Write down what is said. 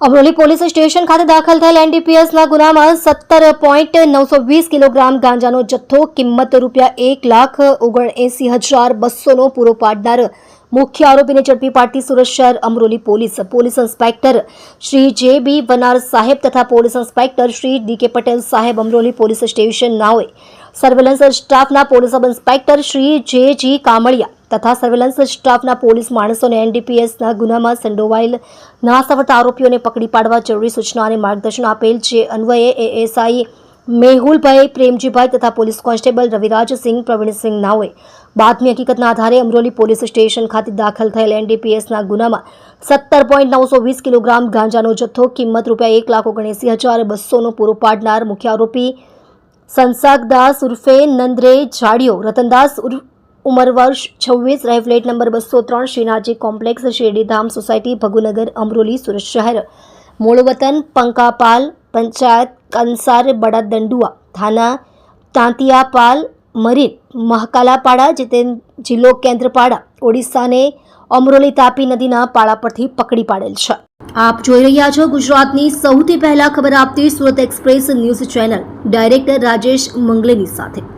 Amroli police station ખાતે દાખલ થયેલ એનડીપીએસના ગુનામાં સત્તર પોઈન્ટ નવસો વીસ કિલોગ્રામ ગાંજાનો જથ્થો કિંમત રૂપિયા એક લાખ ઓગણએંસી હજાર બસોનો પૂરો પાડનાર મુખ્ય આરોપીને ઝડપી પાડતી સુરત શહેર Amroli police. Police inspector Shri J B Vanar સાહેબ તથા police inspector Shri D K Patel સાહેબ અમરોલી પોલીસ સ્ટેશન નાઓએ સર્વેલન્સ સ્ટાફના police sub inspector Shri J G Kamaliya તથા સર્વેલન્સ સ્ટાફના પોલીસ માણસોને એનડીપીએસના ગુનામાં સંડોવાયેલ નાસવટ આરોપીઓને પકડી પાડવા જરૂરી સૂચના અને માર્ગદર્શન આપેલ જે અન્વયે એએસઆઈ મેહુલભાઈ, પ્રેમજીભાઈ તથા પોલીસ કોન્સ્ટેબલ રવિરાજસિંહ પ્રવીણસિંહ નાઓએ બાતમી હકીકતના આધારે અમરોલી પોલીસ સ્ટેશન ખાતે દાખલ થયેલ એનડીપીએસના ગુનામાં સત્તર પોઈન્ટ નવસો વીસ કિલોગ્રામ ગાંજાનો જથ્થો, કિંમત રૂપિયા એક લાખ ઓગણએંસી હજાર બસોનો પૂરો પાડનાર મુખ્ય આરોપી સંસાગદાસ ઉર્ફે નંદરે જાડિયો, રતનદાસ ઉર્ફ ઉંમર વર્ષ છવ્વીસ રહે ફ્લેટ નંબર બસો ત્રણ, શ્રીનાથજી કોમ્પ્લેક્સ, શેરડીધામ સોસાયટી, ભગુનગર, અમરોલી, સુરત શહેર. મૂળ વતન પંકાપાલ પંચાયત, કંસાર, બડા દંડુઆ, થાના, તાંતિયાપાલ, મરીન, મહકાલાપાડા, જીતેન જિલ્લો કેન્દ્રપાડા, ઓડિશાને અમરોલી તાપી નદીના પાળા પરથી પકડી પાડેલ છે. આપ જોઈ રહ્યા છો ગુજરાતની સૌથી પહેલા ખબર આપતી Surat express news channel. Director Rajesh મંગલેની સાથે.